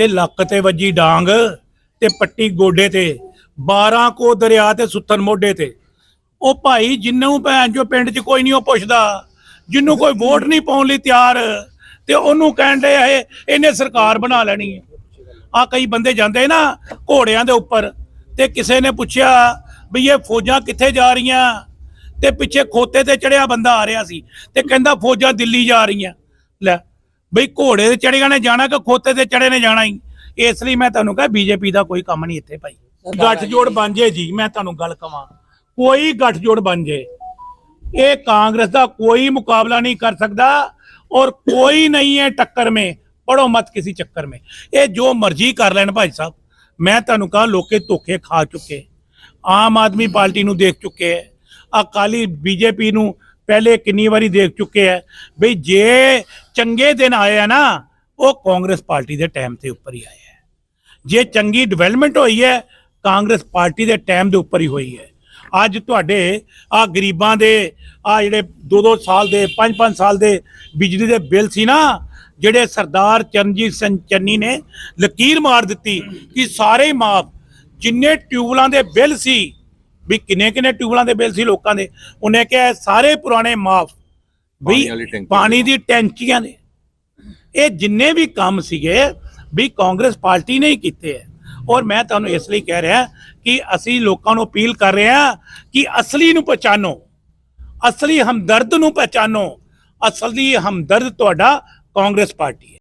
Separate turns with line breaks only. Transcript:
ਕਹਿੰਦੇ ਲੱਕ ਤੇ ਵੱਜੀ ਡਾਂਗ ਤੇ ਪੱਟੀ ਗੋਡੇ ਤੇ 12 ਕੋ ਦਰਿਆ ਤੇ ਸੁੱਤਨ ਮੋਢੇ ਤੇ। ਉਹ ਭਾਈ ਜਿੰਨੂੰ ਭੈਣ ਜੋ ਪਿੰਡ 'ਚ ਕੋਈ ਨਹੀਂ ਉਹ ਪੁੱਛਦਾ, ਜਿੰਨੂੰ ਕੋਈ ਵੋਟ ਨਹੀਂ ਪਾਉਣ ਲਈ ਤਿਆਰ, ਤੇ ਉਹਨੂੰ ਕਹਿਣ ਦੇ ਇਹ ਇਹਨੇ ਸਰਕਾਰ ਬਣਾ ਲੈਣੀ ਹੈ। ਆ ਕਈ ਬੰਦੇ ਜਾਂਦੇ ਨਾ ਘੋੜਿਆਂ ਦੇ ਉੱਪਰ, ਤੇ ਕਿਸੇ ਨੇ ਪੁੱਛਿਆ ਵੀ ਇਹ ਫੌਜਾਂ ਕਿੱਥੇ ਜਾ ਰਹੀਆਂ? ਤੇ ਪਿੱਛੇ ਖੋਤੇ ਤੇ ਚੜਿਆ ਬੰਦਾ ਆ ਰਿਹਾ ਸੀ, ਤੇ ਕਹਿੰਦਾ ਫੌਜਾਂ ਦਿੱਲੀ ਜਾ ਰਹੀਆਂ। ਲੈ ਬਈ ਘੋੜੇ ਤੇ ਚੜੇਗਾ ਨੇ ਜਾਣਾ ਕਿ ਖੋਤੇ ਤੇ ਚੜੇ ਨੇ ਜਾਣਾ ਹੀ ਇਸ ਲਈ ਮੈਂ ਤੁਹਾਨੂੰ ਕਹਾਂ ਬੀਜੇਪੀ ਦਾ ਕੋਈ ਕੰਮ ਨਹੀਂ ਇੱਥੇ ਭਾਈ। ਗੱਠਜੋੜ ਬਣ ਜੇ ਜੀ ਮੈਂ ਤੁਹਾਨੂੰ ਗੱਲ ਕਵਾਂ। ਕੋਈ ਗੱਠਜੋੜ ਬਣ ਜੇ। ਇਹ ਕਾਂਗਰਸ ਦਾ ਕੋਈ ਮੁਕਾਬਲਾ ਨਹੀਂ ਕਰ ਸਕਦਾ ਔਰ ਕੋਈ ਨਹੀਂ ਹੈ ਟੱਕਰ ਮੇ। ਪੜੋ ਮਤ ਕਿਸੇ ਚੱਕਰ ਮੇ। ਇਹ ਜੋ ਮਰਜ਼ੀ ਕਰ ਲੈਣ ਭਾਈ ਸਾਹਿਬ। ਮੈਂ ਤੁਹਾਨੂੰ ਕਹਾਂ ਲੋਕੇ ਧੋਖੇ ਖਾ ਚੁੱਕੇ। ਆਮ ਆਦਮੀ ਪਾਰਟੀ ਨੂੰ ਦੇਖ ਚੁੱਕੇ। ਅਕਾਲੀ ਬੀਜੇਪੀ ਨੂੰ ਪਹਿਲੇ ਕਿੰਨੀ ਵਾਰੀ ਦੇਖ ਚੁੱਕੇ ਹੈ ਬਈ ਜੇ ਚੰਗੇ ਦਿਨ ਆਏ ਆ ਨਾ ਉਹ ਕਾਂਗਰਸ ਪਾਰਟੀ ਦੇ ਟਾਈਮ ਤੇ ਉੱਪਰ ਹੀ ਆਏ ਹੈ ਜੇ ਚੰਗੀ ਡਿਵੈਲਪਮੈਂਟ ਹੋਈ ਹੈ ਕਾਂਗਰਸ ਪਾਰਟੀ ਦੇ ਟਾਈਮ ਦੇ ਉੱਪਰ ਹੀ ਹੋਈ ਹੈ ਅੱਜ ਤੁਹਾਡੇ ਆ ਗਰੀਬਾਂ ਦੇ ਆ ਜਿਹੜੇ 2-2 ਸਾਲ ਦੇ 5-5 ਸਾਲ ਦੇ ਬਿਜਲੀ ਦੇ ਬਿੱਲ ਸੀ ਨਾ ਜਿਹੜੇ ਸਰਦਾਰ ਚਰਨਜੀਤ ਸਿੰਘ ਚੰਨੀ ਨੇ ਲਕੀਰ ਮਾਰ ਦਿੱਤੀ ਕਿ ਸਾਰੇ ਮਾਫ ਜਿੰਨੇ ਟਿਊਬਲਾਂ ਦੇ ਬਿੱਲ ਸੀ ਵੀ ਕਿੰਨੇ ਕਿੰਨੇ ਟਿਊਬਲਾਂ ਦੇ ਬਿੱਲ ਸੀ ਲੋਕਾਂ ਦੇ? ਉਹਨੇ ਕਿਹਾ ਸਾਰੇ ਪੁਰਾਣੇ ਮਾਫ ਵੀ ਪਾਣੀ ਦੀ ਟੈਂਕੀਆਂ ਨੇ। ਇਹ ਜਿੰਨੇ ਵੀ ਕੰਮ ਸੀਗੇ ਵੀ ਕਾਂਗਰਸ ਪਾਰਟੀ ਨੇ ਹੀ ਕੀਤੇ ਹੈ। ਔਰ ਮੈਂ ਤੁਹਾਨੂੰ ਇਸ ਲਈ ਕਹਿ ਰਿਹਾ ਕਿ ਅਸੀਂ ਲੋਕਾਂ ਨੂੰ ਅਪੀਲ ਕਰ ਰਹੇ ਹਾਂ ਕਿ ਅਸਲੀ ਨੂੰ ਪਛਾਣੋ। ਅਸਲੀ ਹਮਦਰਦ ਨੂੰ ਪਛਾਣੋ। ਅਸਲੀ ਹਮਦਰਦ ਤੁਹਾਡਾ ਕਾਂਗਰਸ ਪਾਰਟੀ ਹੈ।